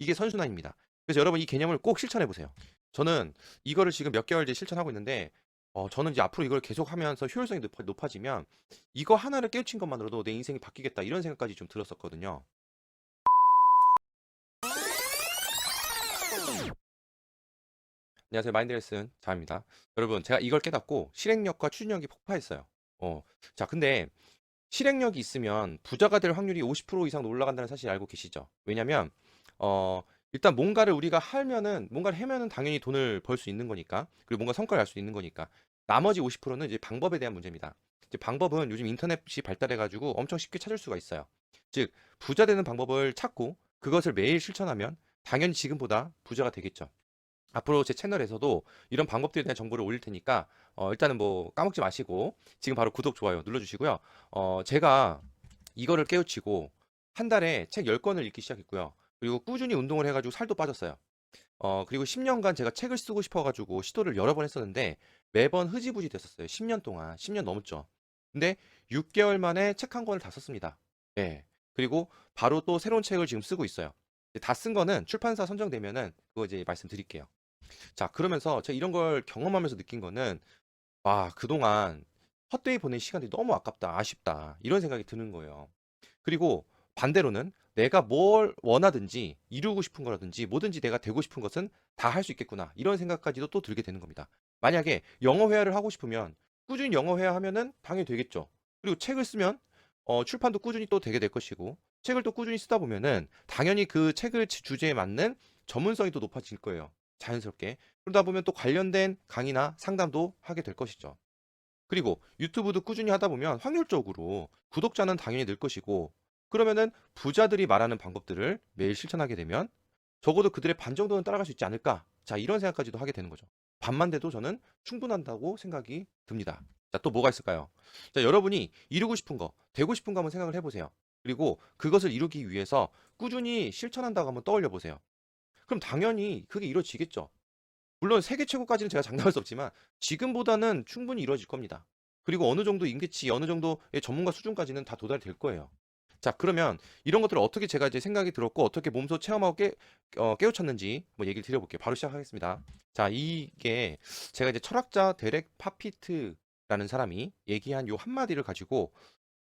이게 선순환입니다. 그래서 여러분 이 개념을 꼭 실천해 보세요. 저는 이거를 지금 몇 개월째 실천하고 있는데 어 저는 이제 앞으로 이걸 계속 하면서 효율성이 높아 높아 지면 이거 하나를 깨우친 것만으로도 '내 인생이 바뀌겠다.' 이런 생각까지 좀 들었었거든요. 안녕하세요. 마인드 레슨 자입니다. 여러분 제가 이걸 깨닫고 실행력과 추진력이 폭파했어요. 어 자 근데 실행력이 있으면 부자가 될 확률이 50% 이상 올라간다는 사실 알고 계시죠? 왜냐면 어 일단 뭔가를 우리가 하면은 뭔가를 하면은 당연히 돈을 벌 수 있는 거니까. 그리고 뭔가 성과를 낼 수 있는 거니까. 나머지 50%는 이제 방법에 대한 문제입니다. 이제 방법은 요즘 인터넷이 발달해 가지고 엄청 쉽게 찾을 수가 있어요. 즉 부자 되는 방법을 찾고 그것을 매일 실천하면 당연히 지금보다 부자가 되겠죠. 앞으로 제 채널에서도 이런 방법들에 대한 정보를 올릴 테니까 어 일단은 뭐 까먹지 마시고 지금 바로 구독, 좋아요 눌러 주시고요. 어 제가 이거를 깨우치고 한 달에 책 10권을 읽기 시작했고요. 그리고 꾸준히 운동을 해 가지고 살도 빠졌어요. 어 그리고 10년간 제가 책을 쓰고 싶어 가지고 시도를 여러 번 했었는데 매번 흐지부지 됐었어요. 10년 동안. 10년 넘었죠. 근데 6개월 만에 책 한 권을 다 썼습니다. 예. 그리고 바로 또 새로운 책을 지금 쓰고 있어요. 다 쓴 거는 출판사 선정되면은 그거 이제 말씀드릴게요. 자 그러면서 제가 이런 걸 경험하면서 느낀 거는 '와 그동안 헛되이 보낸 시간이 너무 아깝다. 아쉽다.' 이런 생각이 드는 거예요. 그리고 반대로는 ' 내가 뭘 원하든지 이루고 싶은 거라든지 뭐든지 내가 되고 싶은 것은 다 할 수 있겠구나.' 이런 생각까지도 또 들게 되는 겁니다. 만약에 영어 회화를 하고 싶으면 꾸준히 영어 회화 하면은 당연히 되겠죠. 그리고 책을 쓰면 어 출판도 꾸준히 또 되게 될 것이고 책을 또 꾸준히 쓰다 보면은 당연히 그 책을 지 주제에 맞는 전문성이 또 높아질 거예요, 자연스럽게. 그러다 보면 또 관련된 강의나 상담도 하게 될 것이죠. 그리고 유튜브도 꾸준히 하다 보면 확률적으로 구독자는 당연히 늘 것이고 그러면은 부자들이 말하는 방법들을 매일 실천하게 되면 적어도 그들의 반 정도는 따라갈 수 있지 않을까? 자 이런 생각까지도 하게 되는 거죠. 반만 돼도 저는 충분한다고 생각이 듭니다. 자 또 뭐가 있을까요? 자 여러분이 이루고 싶은 거, 되고 싶은 거 한번 생각을 해 보세요. 그리고 그것을 이루기 위해서 꾸준히 실천한다고 한번 떠올려 보세요. 그럼 당연히 그게 이루어지겠죠. 물론 세계 최고까지는 제가 장담할 수 없지만 지금보다는 충분히 이루어질 겁니다. 그리고 어느 정도 임계치, 어느 정도의 전문가 수준까지는 다 도달될 거예요. 자 그러면 이런 것들을 어떻게 제가 이제 생각이 들었고 어떻게 몸소 체험하고 깨 어 깨우쳤는지 뭐 얘기를 드려 볼게요. 바로 시작하겠습니다. 자 이게 제가 이제 철학자 데렉 파피트라는 사람이 얘기한 요 한마디를 가지고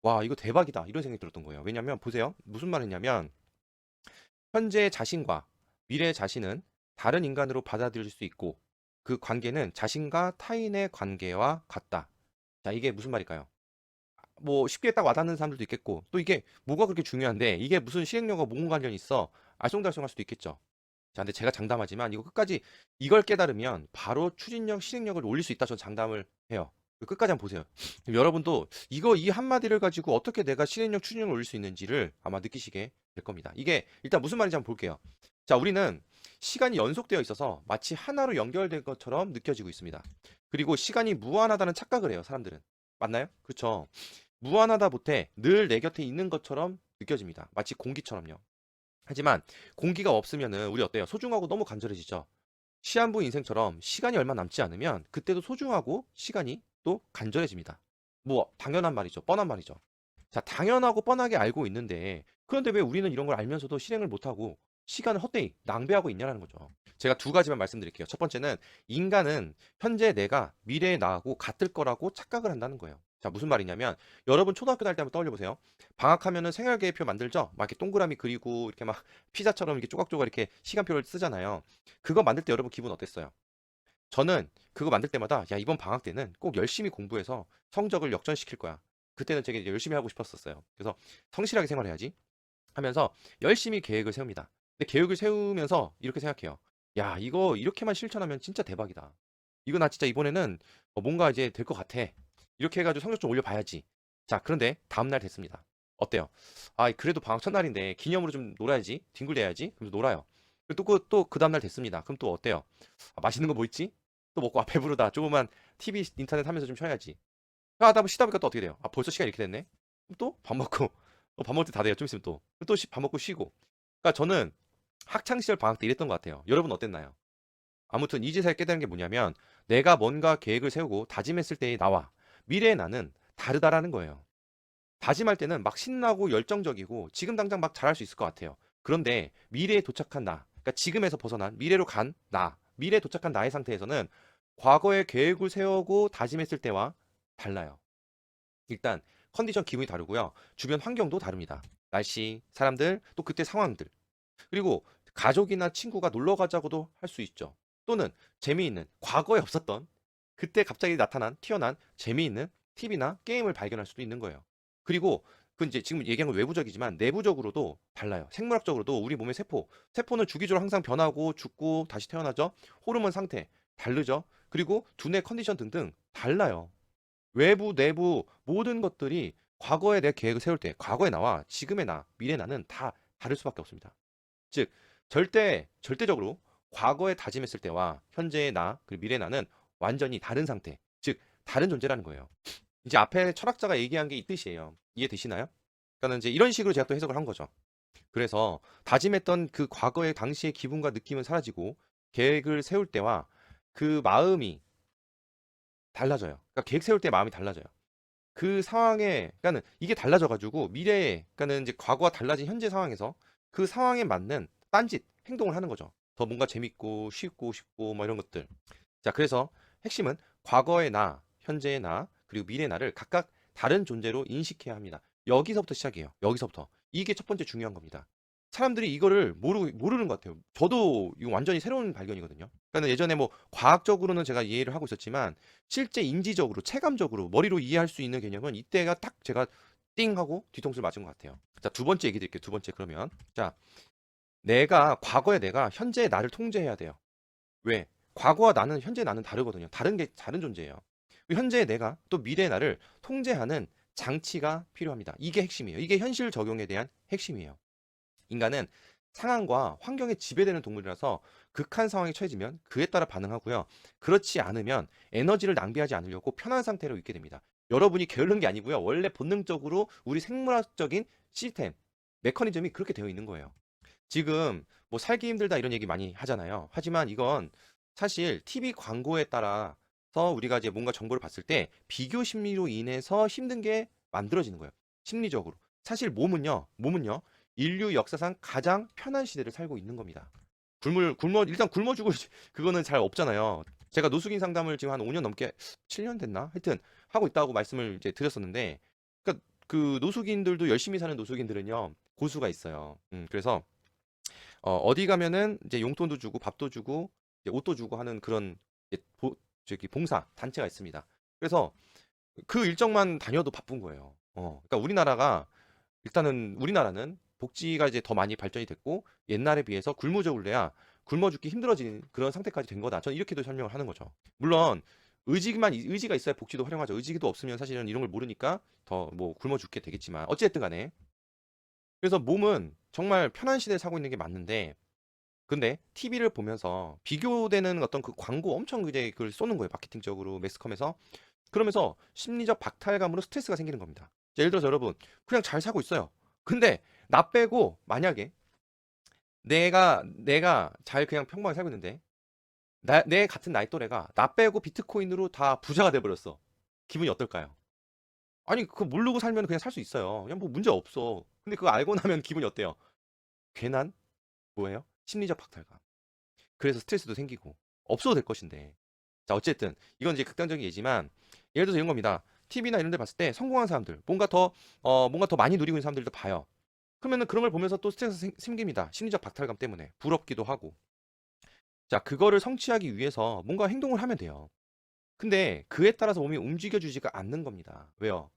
'와 이거 대박이다.' 이런 생각이 들었던 거예요. 왜냐면 보세요. 무슨 말을 했냐면 "현재의 자신과 미래의 자신은 다른 인간으로 받아들일 수 있고 그 관계는 자신과 타인의 관계와 같다." 자 이게 무슨 말일까요? 뭐 쉽게 딱 와닿는 사람들도 있겠고 또 이게 뭐가 그렇게 중요한데 이게 무슨 실행력과 뭔 관련이 있어? 알쏭달쏭할 수도 있겠죠. 자 근데 제가 장담하지만 이거 끝까지 이걸 깨달으면 바로 추진력, 실행력을 올릴 수 있다 저는 장담을 해요. 그 끝까지 한번 보세요. 여러분도 이거 이 한마디를 가지고 어떻게 내가 실행력, 추진력을 올릴 수 있는지를 아마 느끼시게 될 겁니다. 이게 일단 무슨 말인지 한번 볼게요. 자 우리는 시간이 연속되어 있어서 마치 하나로 연결된 것처럼 느껴지고 있습니다. 그리고 시간이 무한하다는 착각을 해요 사람들은. 맞나요? 그쵸. 무한하다 못해 늘 내 곁에 있는 것처럼 느껴집니다. 마치 공기처럼요. 하지만 공기가 없으면은 우리 어때요? 소중하고 너무 간절해지죠. 시한부 인생처럼 시간이 얼마 남지 않으면 그때도 소중하고 시간이 또 간절해집니다. 뭐 당연한 말이죠. 뻔한 말이죠. 자 당연하고 뻔하게 알고 있는데 그런데 왜 우리는 이런 걸 알면서도 실행을 못 하고 시간을 헛되이 낭비하고 있냐라는 거죠. 제가 두 가지만 말씀드릴게요. 첫 번째는 인간은 현재 내가 미래의 나하고 같을 거라고 착각을 한다는 거예요. 자 무슨 말이냐면 여러분 초등학교 다닐 때 한번 떠올려 보세요. 방학하면은 생활 계획표 만들죠? 막 이렇게 동그라미 그리고 이렇게 막 피자처럼 이렇게 조각조각 이렇게 시간표를 쓰잖아요. 그거 만들 때 여러분 기분 어땠어요? 저는 그거 만들 때마다 야 이번 방학 때는 꼭 열심히 공부해서 성적을 역전시킬 거야. 그때는 되게 열심히 하고 싶었었어요. 그래서 성실하게 생활해야지 하면서 열심히 계획을 세웁니다. 근데 계획을 세우면서 이렇게 생각해요. 야 이거 이렇게만 실천하면 진짜 대박이다. 이거 나 진짜 이번에는 어 뭔가 이제 될 것 같아. 이렇게 해 가지고 성적 좀 올려봐야지. 자 그런데 다음날 됐습니다. 어때요? 아 그래도 방학 첫날인데 기념으로 좀 놀아야지. 뒹굴대야지. 그러면서 놀아요. 그리고 또그 또 그 다음 날 됐습니다. 그럼 또 어때요? 아 맛있는 거 뭐 있지? 또 먹고 '아 배부르다. 조금만 TV, 인터넷 하면서 좀 쉬어야지.' 하다 보면 쉬다 보니까 또 어떻게 돼요? '아 벌써 시간이 이렇게 됐네.' 그럼 또밥 먹고 어밥 먹을 때 다 돼요 좀 있으면 또. 또시밥 먹고 쉬고. 그러니까 저는 학창 시절 방학 때 이랬던 것 같아요. 여러분 어땠나요? 아무튼 이제서야 깨달은 게 뭐냐면 내가 뭔가 계획을 세우고 다짐했을 때의 나와 미래의 나는 다르다라는 거예요. 다짐할 때는 막 신나고 열정적이고 지금 당장 막 잘할 수 있을 것 같아요. 그런데 미래에 도착한 나, 그러니까 지금에서 벗어난 미래로 간 나, 미래에 도착한 나의 상태에서는 과거의 계획을 세우고 다짐했을 때와 달라요. 일단 컨디션 기분이 다르고요. 주변 환경도 다릅니다. 날씨, 사람들, 또 그때 상황들. 그리고 가족이나 친구가 놀러 가자고도 할 수 있죠. 또는 재미있는 과거에 없었던 그때 갑자기 나타난 튀어난 재미있는 TV나 게임을 발견할 수도 있는 거예요. 그리고 그 이제 지금 얘기한 건 외부적이지만 내부적으로도 달라요. 생물학적으로도 우리 몸의 세포, 세포는 주기적으로 항상 변하고 죽고 다시 태어나죠. 호르몬 상태 다르죠. 그리고 두뇌 컨디션 등등 달라요. 외부, 내부 모든 것들이 과거에 내 계획을 세울 때 과거의 나와 지금의 나, 미래 나는 다 다를 수밖에 없습니다. 즉 절대 절대적으로 과거에 다짐했을 때와 현재의 나, 그리고 미래 나는 완전히 다른 상태, 즉 다른 존재라는 거예요. 이제 앞에 철학자가 얘기한 게 이 뜻이에요. 이해되시나요? 그러니까 이제 이런 식으로 제가 또 해석을 한 거죠. 그래서 다짐했던 그 과거의 당시의 기분과 느낌은 사라지고 계획을 세울 때와 그 마음이 달라져요. 그러니까 계획 세울 때 마음이 달라져요. 그 상황에, 그러니까는 이게 달라져 가지고 미래에, 그러니까는 이제 과거와 달라진 현재 상황에서 그 상황에 맞는 딴짓, 행동을 하는 거죠. 더 뭔가 재밌고 쉽고 쉽고 뭐 이런 것들. 자, 그래서 핵심은 과거의 나, 현재의 나, 그리고 미래의 나를 각각 다른 존재로 인식해야 합니다. 여기서부터 시작이에요. 여기서부터. 이게 첫 번째 중요한 겁니다. 사람들이 이거를 모르, 모르는 것 같아요. 저도 이거 완전히 새로운 발견이거든요. 그러니까 예전에 뭐 과학적으로는 제가 이해를 하고 있었지만 실제 인지적으로, 체감적으로, 머리로 이해할 수 있는 개념은 이때가 딱 제가 띵 하고 뒤통수를 맞은 것 같아요. 자, 두 번째 얘기 드릴게요. 두 번째 그러면. 자, 내가, 과거의 내가 현재의 나를 통제해야 돼요. 왜? 과거와 나는, 현재 나는 다르거든요. 다른 게, 다른 존재예요. 현재의 내가 또 미래의 나를 통제하는 장치가 필요합니다. 이게 핵심이에요. 이게 현실 적용에 대한 핵심이에요. 인간은 상황과 환경에 지배되는 동물이라서 극한 상황에 처해지면 그에 따라 반응하고요. 그렇지 않으면 에너지를 낭비하지 않으려고 편한 상태로 있게 됩니다. 여러분이 게으른 게 아니고요. 원래 본능적으로 우리 생물학적인 시스템, 메커니즘이 그렇게 되어 있는 거예요. 지금 뭐 살기 힘들다 이런 얘기 많이 하잖아요. 하지만 이건 사실 TV 광고에 따라서 우리가 이제 뭔가 정보를 봤을 때 비교 심리로 인해서 힘든 게 만들어지는 거예요. 심리적으로. 사실 몸은요, 몸은요, 인류 역사상 가장 편한 시대를 살고 있는 겁니다. 굶을 굶어 일단 굶어 죽을 그거는 잘 없잖아요. 제가 노숙인 상담을 지금 한 5년 넘게 7년 됐나? 하여튼 하고 있다고 말씀을 이제 드렸었는데 그러니까 그 노숙인들도 열심히 사는 노숙인들은요. 고수가 있어요. 음, 그래서 어, 어디 가면은 이제 용돈도 주고 밥도 주고 옷도 주고 하는 그런 저기 봉사 단체가 있습니다. 그래서 그 일정만 다녀도 바쁜 거예요. 어, 그러니까 우리나라가 일단은 우리나라는 복지가 이제 더 많이 발전이 됐고 옛날에 비해서 굶어 죽을래야 굶어 죽기 힘들어진 그런 상태까지 된 거다. 저는 이렇게도 설명을 하는 거죠. 물론 의지만 의지가 있어야 복지도 활용하죠. 의지도 없으면 사실은 이런 걸 모르니까 더 뭐 굶어 죽게 되겠지만 어찌됐든 간에 그래서 몸은 정말 편한 시대에 살고 있는 게 맞는데 근데 TV를 보면서 비교되는 어떤 그 광고 엄청 이제 그걸 쏘는 거예요. 마케팅적으로 매스컴에서 그러면서 심리적 박탈감으로 스트레스가 생기는 겁니다. 예를 들어서 여러분 그냥 잘 살고 있어요. 근데 나 빼고 만약에 내가 내가 잘 그냥 평범하게 살고 있는데 나, 내 같은 나이 또래가 나 빼고 비트코인으로 다 부자가 돼 버렸어. 기분이 어떨까요? 아니 그거 모르고 살면 그냥 살 수 있어요. 그냥 뭐 문제 없어. 근데 그거 알고 나면 기분이 어때요? 괜한 뭐예요? 심리적 박탈감. 그래서 스트레스도 생기고 없어도 될 것인데. 자 어쨌든 이건 이제 극단적인 예지만 예를 들어서 이런 겁니다. TV나 이런 데 봤을 때 성공한 사람들, 뭔가 더, 어, 뭔가 더 많이 누리고 있는 사람들도 봐요. 그러면은 그런 걸 보면서 또 스트레스 생, 생깁니다. 심리적 박탈감 때문에. 부럽기도 하고. 자, 그거를 성취하기 위해서 뭔가 행동을 하면 돼요. 근데 그에 따라서 몸이 움직여주지가 않는 겁니다. 왜요?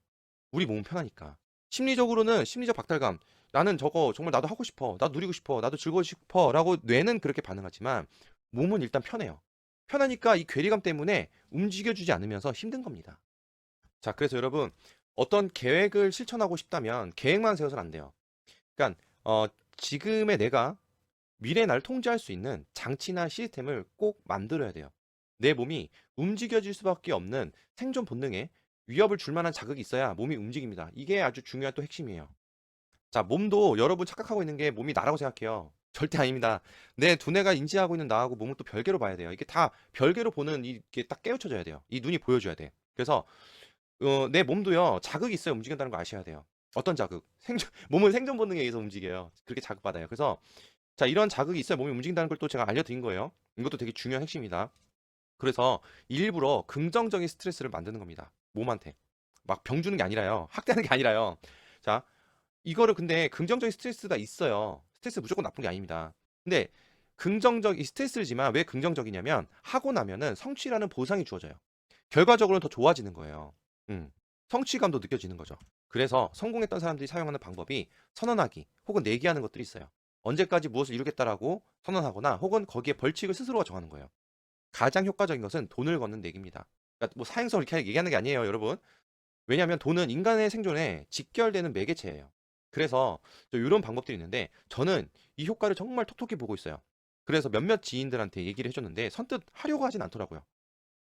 우리 몸은 편하니까. 심리적으로는 심리적 박탈감. 나는 저거 정말 나도 하고 싶어. 나도 누리고 싶어. 나도 즐거워 싶어. 라고 뇌는 그렇게 반응하지만 몸은 일단 편해요. 편하니까 이 괴리감 때문에 움직여주지 않으면서 힘든 겁니다. 자, 그래서 여러분 어떤 계획을 실천하고 싶다면 계획만 세워서는 안 돼요. 그러니까 어, 지금의 내가 미래 날 통제할 수 있는 장치나 시스템을 꼭 만들어야 돼요. 내 몸이 움직여질 수밖에 없는 생존 본능에 위협을 줄 만한 자극이 있어야 몸이 움직입니다. 이게 아주 중요한 또 핵심이에요. 자, 몸도 여러분 착각하고 있는 게 몸이 나라고 생각해요. 절대 아닙니다. 내 두뇌가 인지하고 있는 나하고 몸을 또 별개로 봐야 돼요. 이게 다 별개로 보는 이게 딱 깨우쳐져야 돼요. 이 눈이 보여줘야 돼. 그래서 어, 내 몸도요 자극이 있어야 움직인다는 거 아셔야 돼요. 어떤 자극? 생존 몸은 생존 본능에 의해서 움직여요. 그렇게 자극 받아요. 그래서 자 이런 자극이 있어야 몸이 움직인다는 걸 또 제가 알려드린 거예요. 이것도 되게 중요한 핵심이다. 그래서 일부러 긍정적인 스트레스를 만드는 겁니다. 몸한테. 막 병 주는 게 아니라요. 학대하는 게 아니라요. 자, 이거를 근데 긍정적인 스트레스가 있어요. 스트레스 무조건 나쁜 게 아닙니다. 근데 긍정적 이 스트레스지만 왜 긍정적이냐면 하고 나면은 성취라는 보상이 주어져요. 결과적으로는 더 좋아지는 거예요. 음. 성취감도 느껴지는 거죠. 그래서 성공했던 사람들이 사용하는 방법이 선언하기 혹은 내기하는 것들이 있어요. 언제까지 무엇을 이루겠다라고 선언하거나 혹은 거기에 벌칙을 스스로가 정하는 거예요. 가장 효과적인 것은 돈을 걷는 내기입니다. 그러니까 뭐 사행성을 이렇게 얘기하는 게 아니에요, 여러분. 왜냐하면 돈은 인간의 생존에 직결되는 매개체예요. 그래서 이런 방법들이 있는데 저는 이 효과를 정말 톡톡히 보고 있어요. 그래서 몇몇 지인들한테 얘기를 해줬는데 선뜻 하려고 하진 않더라고요.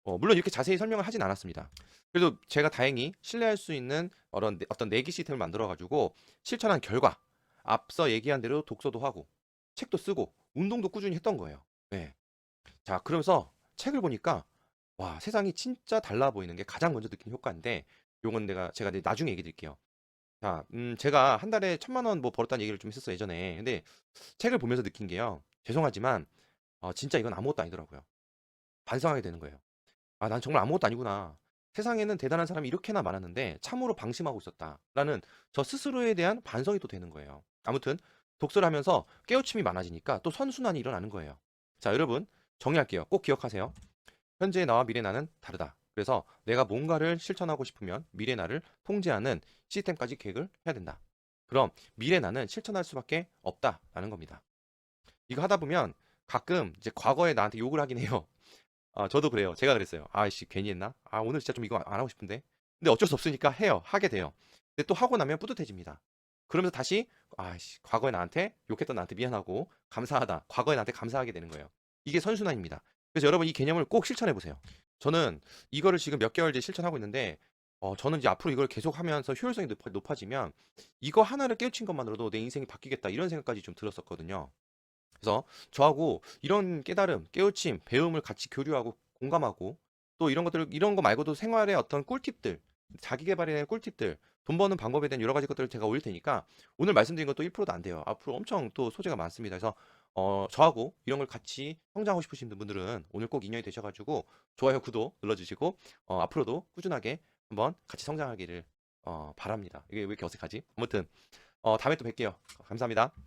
어, 물론 이렇게 자세히 설명을 하진 않았습니다. 그래도 제가 다행히 신뢰할 수 있는 어떤, 내- 어떤 내기 시스템을 만들어가지고 실천한 결과 앞서 얘기한 대로 독서도 하고 책도 쓰고 운동도 꾸준히 했던 거예요. 네. 자, 그러면서 책을 보니까 와, 세상이 진짜 달라 보이는 게 가장 먼저 느낀 효과인데 요건 내가 제가 나중에 얘기 드릴게요. 자, 음, 제가 한 달에 천만 원 뭐 벌었다는 얘기를 좀 했었어요, 예전에. 근데 책을 보면서 느낀 게요. 죄송하지만 어, 진짜 이건 아무것도 아니더라고요. 반성하게 되는 거예요. 아, 난 정말 아무것도 아니구나. 세상에는 대단한 사람이 이렇게나 많았는데 참으로 방심하고 있었다 라는 저 스스로에 대한 반성이 또 되는 거예요. 아무튼 독서를 하면서 깨우침이 많아지니까 또 선순환이 일어나는 거예요. 자, 여러분 정리할게요. 꼭 기억하세요. 현재 나와 미래 나는 다르다. 그래서 내가 뭔가를 실천하고 싶으면 미래 나를 통제하는 시스템까지 계획을 해야 된다. 그럼 미래 나는 실천할 수밖에 없다라는 겁니다. 이거 하다 보면 가끔 이제 과거에 나한테 욕을 하긴 해요. 아, 저도 그래요. 제가 그랬어요. 아이씨, 괜히 했나? 아, 오늘 진짜 좀 이거 안 하고 싶은데. 근데 어쩔 수 없으니까 해요. 하게 돼요. 근데 또 하고 나면 뿌듯해집니다. 그러면서 다시, 아이씨, 과거에 나한테 욕했던 나한테 미안하고 감사하다. 과거에 나한테 감사하게 되는 거예요. 이게 선순환입니다. 그래서 여러분 이 개념을 꼭 실천해 보세요. 저는 이거를 지금 몇 개월째 실천하고 있는데, 어, 저는 이제 앞으로 이걸 계속 하면서 효율성이 높아, 높아 지면 이거 하나를 깨우친 것만으로도 내 인생이 바뀌겠다 이런 생각까지 좀 들었었거든요. 그래서 저하고 이런 깨달음, 깨우침, 배움을 같이 교류하고 공감하고 또 이런 것들 이런 거 말고도 생활의 어떤 꿀팁들, 자기 개발에 대한 꿀팁들, 돈 버는 방법에 대한 여러 가지 것들을 제가 올릴 테니까 오늘 말씀드린 것도 1%도 안 돼요. 앞으로 엄청 또 소재가 많습니다. 그래서 어, 저하고 이런 걸 같이 성장하고 싶으신 분들은 오늘 꼭 인연이 되셔가지고 좋아요, 구독 눌러주시고 어, 앞으로도 꾸준하게 한번 같이 성장하기를 어, 바랍니다. 이게 왜 이렇게 어색하지? 아무튼 어, 다음에 또 뵐게요. 감사합니다.